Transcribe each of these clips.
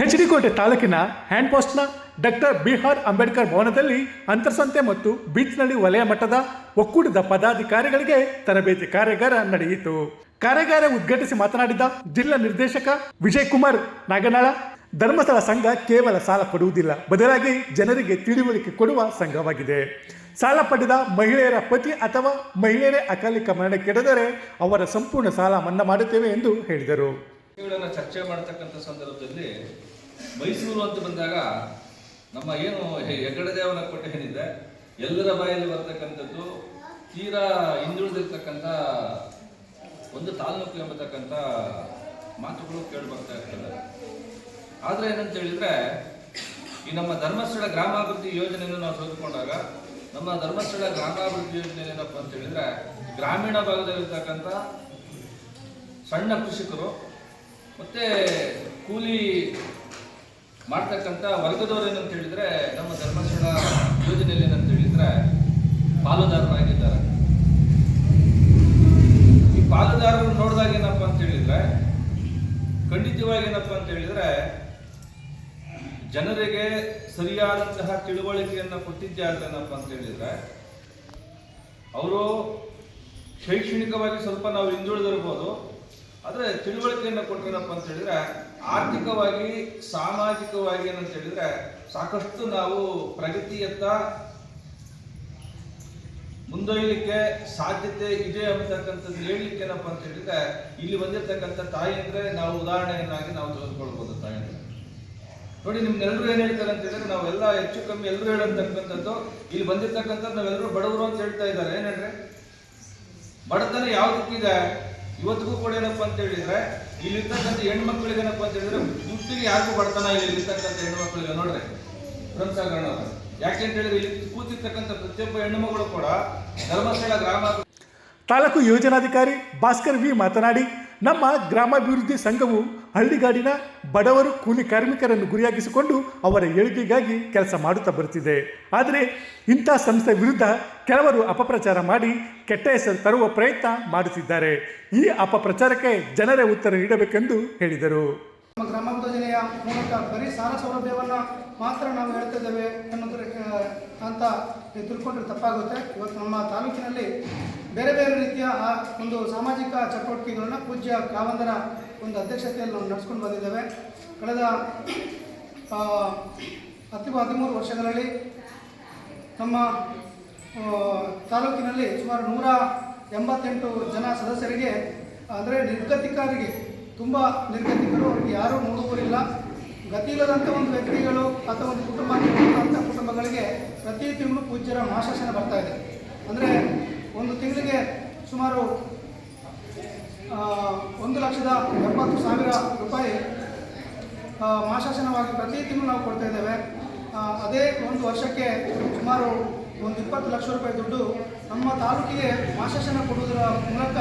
H D Kote ತಾಲೂಕಿನ hand ಪೋಸ್ಟ್ನ doctor Bihar Ambedkar ಭವನದಲ್ಲಿ ಅಂತರ್ಸಂತೆ ಮತ್ತು ಬೀಚ್ನಳ್ಳಿ ವಲಯ ಮಟ್ಟದ ಒಕ್ಕೂಟದ ಪದಾಧಿಕಾರಿಗಳಿಗೆ ತರಬೇತಿ ಕಾರ್ಯಾಗಾರ ನಡೆಯಿತು. ಕಾರ್ಯಾಗಾರ ಉದ್ಘಾಟಿಸಿ ಮಾತನಾಡಿದ ಜಿಲ್ಲಾ ನಿರ್ದೇಶಕ ವಿಜಯ್ ಕುಮಾರ್ ನಾಗನಾಳ, ಧರ್ಮಸ್ಥಳ ಸಂಘ ಕೇವಲ ಸಾಲ ಕೊಡುವುದಿಲ್ಲ ಬದಲಾಗಿ ಜನರಿಗೆ ತಿಳುವಳಿಕೆ ಕೊಡುವ ಸಂಘವಾಗಿದೆ. ಸಾಲ ಪಡೆದ ಮಹಿಳೆಯರ ಪತಿ ಅಥವಾ ಮಹಿಳೆಯರೇ ಅಕಾಲಿಕ ಮರಣಕ್ಕೆಡೆದರೆ ಅವರ ಸಂಪೂರ್ಣ ಸಾಲ ಮನ್ನಾ ಮಾಡುತ್ತೇವೆ ಎಂದು ಹೇಳಿದರು. ವಿಷಯಗಳನ್ನ ಚರ್ಚೆ ಮಾಡ್ತಕ್ಕಂಥ ಸಂದರ್ಭದಲ್ಲಿ ಮೈಸೂರು ಅಂತ ಬಂದಾಗ ನಮ್ಮ ಏನು ಹೆ- ಹೆಗ್ಗಡ ದೇವನ ಕೋಟೆ ಏನಿದೆ, ಎಲ್ಲರ ಬಾಯಲ್ಲಿ ಬರ್ತಕ್ಕಂಥದ್ದು ತೀರಾ ಹಿಂದುಳಿದಿರ್ತಕ್ಕಂಥ ಒಂದು ತಾಲೂಕು ಎಂಬತಕ್ಕಂಥ ಮಾತುಗಳು ಕೇಳಿ ಬರ್ತಾ ಇರ್ತದೆ. ಆದರೆ ಏನಂತ ಹೇಳಿದ್ರೆ, ಈ ನಮ್ಮ ಧರ್ಮಸ್ಥಳ ಗ್ರಾಮಾಭಿವೃದ್ಧಿ ಯೋಜನೆಯನ್ನು ನಾವು ತೆಗೆದುಕೊಂಡಾಗ ನಮ್ಮ ಧರ್ಮಸ್ಥಳ ಗ್ರಾಮಾಭಿವೃದ್ಧಿ ಯೋಜನೆ ಏನಪ್ಪ ಅಂತ ಹೇಳಿದ್ರೆ, ಗ್ರಾಮೀಣ ಭಾಗದಲ್ಲಿರ್ತಕ್ಕಂಥ ಸಣ್ಣ ಕೃಷಿಕರು ಮತ್ತೆ ಕೂಲಿ ಮಾಡ್ತಕ್ಕಂಥ ವರ್ಗದವರು ಏನಂತ ಹೇಳಿದ್ರೆ, ನಮ್ಮ ಧರ್ಮಸ್ಥಳ ಯೋಜನೆಯಲ್ಲಿ ಏನಂತ ಹೇಳಿದ್ರೆ ಪಾಲುದಾರರಾಗಿದ್ದಾರೆ ಈ ಪಾಲುದಾರರು ನೋಡಿದಾಗ ಏನಪ್ಪ ಅಂತ ಹೇಳಿದ್ರೆ, ಖಂಡಿತವಾಗಿ ಏನಪ್ಪ ಅಂತ ಹೇಳಿದ್ರೆ, ಜನರಿಗೆ ಸರಿಯಾದಂತಹ ತಿಳುವಳಿಕೆಯನ್ನು ಕೊಟ್ಟಿದ್ದೆ ಏನಪ್ಪ ಅಂತ ಹೇಳಿದ್ರೆ, ಅವರು ಶೈಕ್ಷಣಿಕವಾಗಿ ಸ್ವಲ್ಪ ನಾವು ಹಿಂದುಳಿದಿರ್ಬೋದು ಆದರೆ ತಿಳುವಳಿಕೆಯನ್ನು ಕೊಟ್ಟಿರಪ್ಪ ಅಂತ ಹೇಳಿದ್ರೆ, ಆರ್ಥಿಕವಾಗಿ, ಸಾಮಾಜಿಕವಾಗಿ ಏನಂತ ಹೇಳಿದ್ರೆ ಸಾಕಷ್ಟು ನಾವು ಪ್ರಗತಿಯತ್ತ ಮುಂದೊಯ್ಯಲಿಕ್ಕೆ ಸಾಧ್ಯತೆ ಇದೆ ಅಂತಕ್ಕಂಥದ್ದು ಹೇಳಲಿಕ್ಕೆ ಏನಪ್ಪ ಅಂತ ಹೇಳಿದ್ರೆ, ಇಲ್ಲಿ ಬಂದಿರತಕ್ಕಂಥ ತಾಯಿ ಅಂದ್ರೆ ನಾವು ಉದಾಹರಣೆಯನ್ನಾಗಿ ನಾವು ತೆಗೆದುಕೊಳ್ಬೋದು ತಾಯಿ ಅಂದ್ರೆ. ನೋಡಿ ನಿಮ್ಗೆಲ್ಲರೂ ಏನ್ ಹೇಳ್ತಾರೆ ಅಂತ ಹೇಳಿದ್ರೆ ನಾವೆಲ್ಲ ಹೆಚ್ಚು ಕಮ್ಮಿ ಎಲ್ಲರೂ ಹೇಳಂತಕ್ಕಂಥದ್ದು ಇಲ್ಲಿ ಬಂದಿರ್ತಕ್ಕಂಥದ್ದು ನಾವೆಲ್ಲರೂ ಬಡವರು ಅಂತ ಹೇಳ್ತಾ ಇದ್ದಾರೆ. ಏನ್ ಹೇಳ್ರಿ? ಬಡತನ ಯಾವ್ದಕ್ಕಿದೆ? ಇವತ್ತಿಗೂ ಕೂಡ ಏನಪ್ಪ ಅಂತ ಹೇಳಿದ್ರೆ, ಇಲ್ಲಿರ್ತಕ್ಕಂಥ ಹೆಣ್ಮಕ್ಳಿಗೆ ಏನಪ್ಪ ಅಂತ ಹೇಳಿದ್ರೆ ದುಡ್ಡಿಗೆ ಯಾರಿಗೂ ಬಡತನ ಇಲ್ಲ ಇರ್ತಕ್ಕಂಥ ಹೆಣ್ಮಕ್ಳಿಗೆ, ನೋಡ್ರಿ. ಯಾಕೆ ಅಂತ ಹೇಳಿದ್ರೆ, ಇಲ್ಲಿ ಕೂತಿರ್ತಕ್ಕಂಥ ಪ್ರತಿಯೊಬ್ಬ ಹೆಣ್ಣುಮಗಳು ಕೂಡ ಧರ್ಮಸ್ಥಳ ಗ್ರಾಮ ತಾಲೂಕು ಯೋಜನಾಧಿಕಾರಿ ಭಾಸ್ಕರ್ ವಿ ಮಾತನಾಡಿ ನಮ್ಮ ಗ್ರಾಮಾಭಿವೃದ್ಧಿ ಸಂಘವು ಹಳ್ಳಿಗಾಡಿನ ಬಡವರು ಕೂಲಿ ಕಾರ್ಮಿಕರನ್ನು ಗುರಿಯಾಗಿಸಿಕೊಂಡು ಅವರ ಏಳಿಗೆಗಾಗಿ ಕೆಲಸ ಮಾಡುತ್ತಾ ಬರುತ್ತಿದೆ. ಆದರೆ ಇಂಥ ಸಂಸ್ಥೆ ವಿರುದ್ಧ ಕೆಲವರು ಅಪಪ್ರಚಾರ ಮಾಡಿ ಕೆಟ್ಟ ಹೆಸರು ತರುವ ಪ್ರಯತ್ನ ಮಾಡುತ್ತಿದ್ದಾರೆ. ಈ ಅಪಪ್ರಚಾರಕ್ಕೆ ಜನರೇ ಉತ್ತರ ನೀಡಬೇಕೆಂದು ಹೇಳಿದರು. ನಮ್ಮ ಗ್ರಾಮ ಯೋಜನೆಯ ಮೂಲಕ ಬರೀ ಸಾಲ ಸೌಲಭ್ಯವನ್ನು ಮಾತ್ರ ನಾವು ಹೇಳ್ತಾ ಇದ್ದೇವೆ ಅನ್ನೋದ್ರ ಅಂತ ತಿಳ್ಕೊಂಡ್ರೆ ತಪ್ಪಾಗುತ್ತೆ. ಇವತ್ತು ನಮ್ಮ ತಾಲೂಕಿನಲ್ಲಿ ಬೇರೆ ಬೇರೆ ರೀತಿಯ ಒಂದು ಸಾಮಾಜಿಕ ಚಟುವಟಿಕೆಗಳನ್ನು ಪೂಜ್ಯ ಕಾವಂದರ ಒಂದು ಅಧ್ಯಕ್ಷತೆಯಲ್ಲಿ ನಾವು ನಡೆಸ್ಕೊಂಡು ಬಂದಿದ್ದೇವೆ. ಕಳೆದ ಹತ್ತು ಹದಿಮೂರು ವರ್ಷಗಳಲ್ಲಿ ನಮ್ಮ ತಾಲೂಕಿನಲ್ಲಿ ಸುಮಾರು ನೂರ ಎಂಬತ್ತೆಂಟು ಜನ ಸದಸ್ಯರಿಗೆ, ಅಂದರೆ ನಿರ್ಗತಿಕರಿಗೆ, ತುಂಬ ನಿರ್ಗತಿಕರು ಅವರಿಗೆ ಯಾರೂ ಗತಿ ಇಲ್ಲದಂಥ ಒಂದು ವ್ಯಕ್ತಿಗಳು ಅಥವಾ ಒಂದು ಕುಟುಂಬ, ಕುಟುಂಬಗಳಿಗೆ ಪ್ರತಿ ತಿಂಗಳು ಪೂಜ್ಯರ ಮಹಾಶಾಸನ ಬರ್ತಾ ಇದೆ. ಅಂದರೆ ಒಂದು ತಿಂಗಳಿಗೆ ಸುಮಾರು ಒಂದು ಲಕ್ಷದ ಎಪ್ಪತ್ತು ಸಾವಿರ ರೂಪಾಯಿ ಮಾಶಾಸನವಾಗಿ ಪ್ರತಿ ತಿಂಗಳು ನಾವು ಕೊಡ್ತಾ ಇದ್ದೇವೆ. ಅದೇ ಒಂದು ವರ್ಷಕ್ಕೆ ಸುಮಾರು ಒಂದು ಇಪ್ಪತ್ತು ಲಕ್ಷ ರೂಪಾಯಿ ದುಡ್ಡು ನಮ್ಮ ತಾಲೂಕಿಗೆ ಮಾಶಾಸನ ಕೊಡುವುದರ ಮೂಲಕ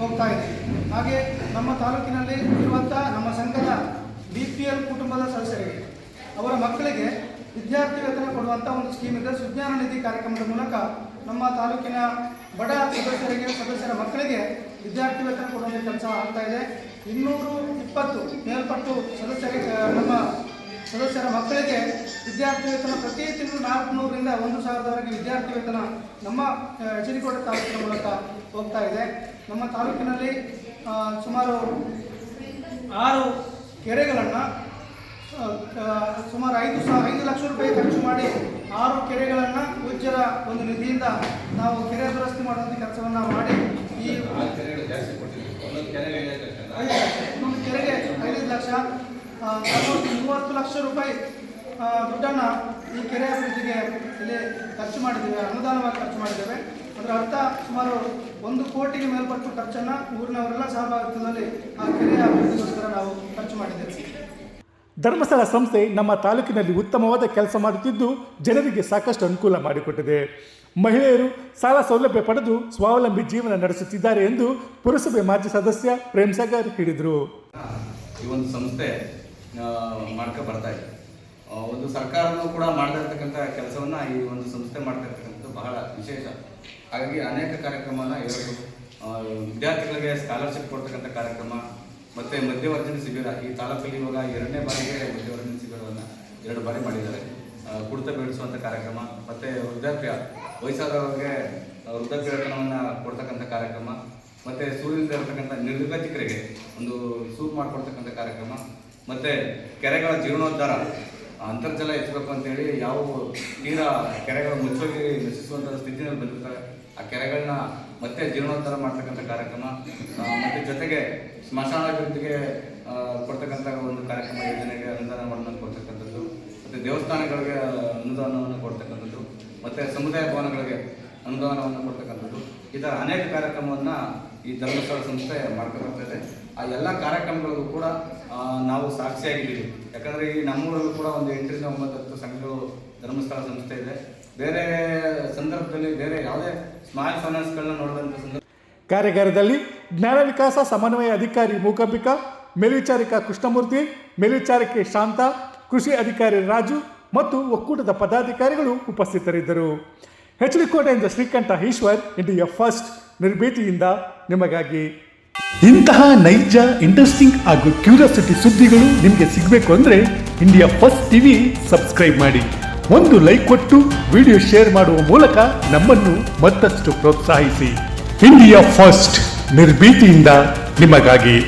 ಹೋಗ್ತಾ ಇದೆ. ಹಾಗೆ ನಮ್ಮ ತಾಲೂಕಿನಲ್ಲಿ ಇರುವಂಥ ನಮ್ಮ ಸಂಘದ ಬಿ ಪಿ ಎಲ್ ಕುಟುಂಬದ ಸದಸ್ಯರಿಗೆ, ಅವರ ಮಕ್ಕಳಿಗೆ ವಿದ್ಯಾರ್ಥಿ ವೇತನ ಕೊಡುವಂಥ ಒಂದು ಸ್ಕೀಮ್ ಇದೆ. ಸುಜ್ಞಾನ ನಿಧಿ ಕಾರ್ಯಕ್ರಮದ ಮೂಲಕ ನಮ್ಮ ತಾಲೂಕಿನ ಬಡ ಸದಸ್ಯರಿಗೆ ಸದಸ್ಯರ ಮಕ್ಕಳಿಗೆ ವಿದ್ಯಾರ್ಥಿ ವೇತನ ಕೊಡುವ ಕೆಲಸ ಆಗ್ತಾ ಇದೆ. ಇನ್ನೂರು ಇಪ್ಪತ್ತು ಮೇಲ್ಪಟ್ಟು ಸದಸ್ಯರಿಗೆ ನಮ್ಮ ಸದಸ್ಯರ ಮಕ್ಕಳಿಗೆ ವಿದ್ಯಾರ್ಥಿ ವೇತನ ಪ್ರತಿ ತಿಂಗಳು ನಾಲ್ಕುನೂರರಿಂದ ಒಂದು ಸಾವಿರದವರೆಗೆ ವಿದ್ಯಾರ್ಥಿ ವೇತನ ನಮ್ಮ ಚಿರಿಕೋಡ ತಾಲೂಕಿನ ಮೂಲಕ ಹೋಗ್ತಾ ಇದೆ. ನಮ್ಮ ತಾಲೂಕಿನಲ್ಲಿ ಸುಮಾರು ಆರು ಕೆರೆಗಳನ್ನು ಸುಮಾರು ಐದು ಸಾವಿರ ಐದು ಲಕ್ಷ ರೂಪಾಯಿ ಖರ್ಚು ಮಾಡಿ ಆರು ಕೆರೆಗಳನ್ನು ಉಜ್ಜರ ಒಂದು ನಿಧಿಯಿಂದ ಮಾಡುವಂಥ ಕೆಲಸವನ್ನು ಮಾಡಿ ಈ ಒಂದು ಕೆರೆಗೆ ಐದೈದು ಲಕ್ಷ ಐದು ಲಕ್ಷ. ಮೂವತ್ತು ಲಕ್ಷ ರೂಪಾಯಿ ದುಡ್ಡನ್ನು ಈ ಕೆರೆ ಅಭಿವೃದ್ಧಿಗೆ ಇಲ್ಲಿ ಖರ್ಚು ಮಾಡಿದ್ದೇವೆ ಅನುದಾನವಾಗಿ ಖರ್ಚು ಮಾಡಿದ್ದೇವೆ. ಅದರ ಅರ್ಥ ಸುಮಾರು ಒಂದು ಕೋಟಿಗೆ ಮೇಲ್ಪಟ್ಟು ಖರ್ಚನ್ನು ಊರಿನವರೆಲ್ಲ ಸಹಭಾಗಿತ್ವದಲ್ಲಿ ಆ ಕೆರೆಯ ಅಭಿವೃದ್ಧಿಗೋಸ್ಕರ ನಾವು ಖರ್ಚು ಮಾಡಿದ್ದೇವೆ. ಧರ್ಮಸ್ಥಳ ಸಂಸ್ಥೆ ನಮ್ಮ ತಾಲೂಕಿನಲ್ಲಿ ಉತ್ತಮವಾದ ಕೆಲಸ ಮಾಡುತ್ತಿದ್ದು ಜನರಿಗೆ ಸಾಕಷ್ಟು ಅನುಕೂಲ ಮಾಡಿಕೊಟ್ಟಿದೆ. ಮಹಿಳೆಯರು ಸಾಲ ಸೌಲಭ್ಯ ಪಡೆದು ಸ್ವಾವಲಂಬಿ ಜೀವನ ನಡೆಸುತ್ತಿದ್ದಾರೆ ಎಂದು ಪುರಸಭೆ ಮಾಜಿ ಸದಸ್ಯ ಪ್ರೇಮ್ಸಾಗರ್ ಹೇಳಿದರು. ಈ ಒಂದು ಸಂಸ್ಥೆ ಮಾಡ್ಕೊ ಬರ್ತಾ ಇದೆ. ಒಂದು ಸರ್ಕಾರವೂ ಕೂಡ ಮಾಡ್ತಾ ಇರ್ತಕ್ಕಂಥ ಕೆಲಸವನ್ನ ಈ ಒಂದು ಸಂಸ್ಥೆ ಮಾಡ್ತಾ ಇರ್ತಕ್ಕಂಥದ್ದು ಬಹಳ ವಿಶೇಷ. ಹಾಗಾಗಿ ಅನೇಕ ಕಾರ್ಯಕ್ರಮನ ಇವರು ವಿದ್ಯಾರ್ಥಿಗಳಿಗೆ ಸ್ಕಾಲರ್ಶಿಪ್ ಕೊಡ್ತಕ್ಕಂಥ ಕಾರ್ಯಕ್ರಮ, ಮತ್ತು ಮಧ್ಯವರ್ಜನೆ ಶಿಬಿರ. ಈ ತಾಲೂಕಲ್ಲಿ ಇವಾಗ ಎರಡನೇ ಬಾರಿಗೆ ಮಧ್ಯವರ್ಜನೆ ಶಿಬಿರವನ್ನು ಎರಡು ಬಾರಿ ಮಾಡಿದ್ದಾರೆ. ಕುಡಿತ ಬೆಳೆಸುವಂಥ ಕಾರ್ಯಕ್ರಮ, ಮತ್ತು ವೃದ್ಧಾಪ್ಯ ವಯಸ್ಸಾದವರಿಗೆ ಆ, ವೃದ್ಧಾಪ್ಯ ವೇತನವನ್ನು ಕೊಡ್ತಕ್ಕಂಥ ಕಾರ್ಯಕ್ರಮ ಮತ್ತು ಸೂರ್ಯನಿಂದ ಇರತಕ್ಕಂಥ ನಿರ್ಗತಿಕರಿಗೆ ಒಂದು ಸೂಪ್ ಮಾಡಿಕೊಡ್ತಕ್ಕಂಥ ಕಾರ್ಯಕ್ರಮ ಮತ್ತು ಕೆರೆಗಳ ಜೀರ್ಣೋದ್ಧಾರ ಅಂತರ್ಜಲ ಹೆಚ್ಚಬೇಕು ಅಂತೇಳಿ ಯಾವ ತೀರಾ ಕೆರೆಗಳು ಮುಚ್ಚೋಗಿ ನಶಿಸುವಂಥ ಸ್ಥಿತಿಯಲ್ಲಿ ಬಂದಿರ್ತವೆ ಆ ಕೆರೆಗಳನ್ನ ಮತ್ತೆ ಜೀರ್ಣೋದ್ಧಾರ ಮಾಡ್ತಕ್ಕಂಥ ಕಾರ್ಯಕ್ರಮ ಮತ್ತು ಜೊತೆಗೆ ಸ್ಮಶಾನ ಅಭಿವೃದ್ಧಿಗೆ ಕೊಡ್ತಕ್ಕಂಥ ಒಂದು ಕಾರ್ಯಕ್ರಮ ಯೋಜನೆಗೆ ಅನುದಾನವನ್ನು ಕೊಡ್ತಕ್ಕಂಥದ್ದು ಮತ್ತು ದೇವಸ್ಥಾನಗಳಿಗೆ ಅನುದಾನವನ್ನು ಕೊಡ್ತಕ್ಕಂಥದ್ದು. ಮತ್ತು ಸಮುದಾಯ ಭವನಗಳಿಗೆ ಅನುದಾನವನ್ನು ಕೊಡ್ತಕ್ಕಂಥದ್ದು. ಈ ಥರ ಅನೇಕ ಕಾರ್ಯಕ್ರಮವನ್ನು ಈ ಧರ್ಮಸ್ಥಳ ಸಂಸ್ಥೆ ಮಾಡ್ಕೊಂಡು ಬರ್ತಿದೆ ಆ ಎಲ್ಲ ಕಾರ್ಯಕ್ರಮಗಳಿಗೂ ಕೂಡ ನಾವು ಸಾಕ್ಷಿಯಾಗಿದ್ದೀವಿ. ಯಾಕಂದರೆ ಈ ನಮ್ಮೂರಲ್ಲೂ ಕೂಡ ಒಂದು ಎಂಟರಿಂದ ಒಂಬತ್ತು ಹತ್ತು ಸಂಘಗಳು ಧರ್ಮಸ್ಥಳ ಸಂಸ್ಥೆ ಇದೆ. ಬೇರೆ ಸಂದರ್ಭದಲ್ಲಿ ಬೇರೆ ಯಾವುದೇ ಸ್ಮಾಲ್ ಫೈನಾನ್ಸ್ಗಳನ್ನ ನೋಡಿದಂಥ ಸಂದರ್ಭ ಕಾರ್ಯಾಗಾರದಲ್ಲಿ ಜ್ಞಾನ ವಿಕಾಸ ಸಮನ್ವಯ ಅಧಿಕಾರಿ ಮೂಕಂಬಿಕಾ, ಮೇಲ್ವಿಚಾರಿಕ ಕೃಷ್ಣಮೂರ್ತಿ, ಮೇಲ್ವಿಚಾರಕಿ ಶಾಂತ, ಕೃಷಿ ಅಧಿಕಾರಿ ರಾಜು ಮತ್ತು ಒಕ್ಕೂಟದ ಪದಾಧಿಕಾರಿಗಳು ಉಪಸ್ಥಿತರಿದ್ದರು. ಎಚ್ ಕೋಟೆಯಿಂದ ಶ್ರೀಕಂಠ ಈಶ್ವರ್, ಇಂಡಿಯಾ ಫಸ್ಟ್, ನಿರ್ಭೀತಿಯಿಂದ ನಿಮಗಾಗಿ. ಇಂತಹ ನೈಜ ಇಂಟ್ರೆಸ್ಟಿಂಗ್ ಹಾಗೂ ಕ್ಯೂರಿಯಾಸಿಟಿ ಸುದ್ದಿಗಳು ನಿಮಗೆ ಸಿಗಬೇಕು ಅಂದರೆ ಇಂಡಿಯಾ ಫಸ್ಟ್ ಟಿವಿ ಸಬ್ಸ್ಕ್ರೈಬ್ ಮಾಡಿ. ಒಂದು ಲೈಕ್ ಕೊಟ್ಟು ವಿಡಿಯೋ ಶೇರ್ ಮಾಡುವ ಮೂಲಕ ನಮ್ಮನ್ನು ಮತ್ತಷ್ಟು ಪ್ರೋತ್ಸಾಹಿಸಿ. ಇಂಡಿಯಾ ಫಸ್ಟ್, ನಿರ್ಭೀತಿಯಿಂದ ನಿಮಗಾಗಿ.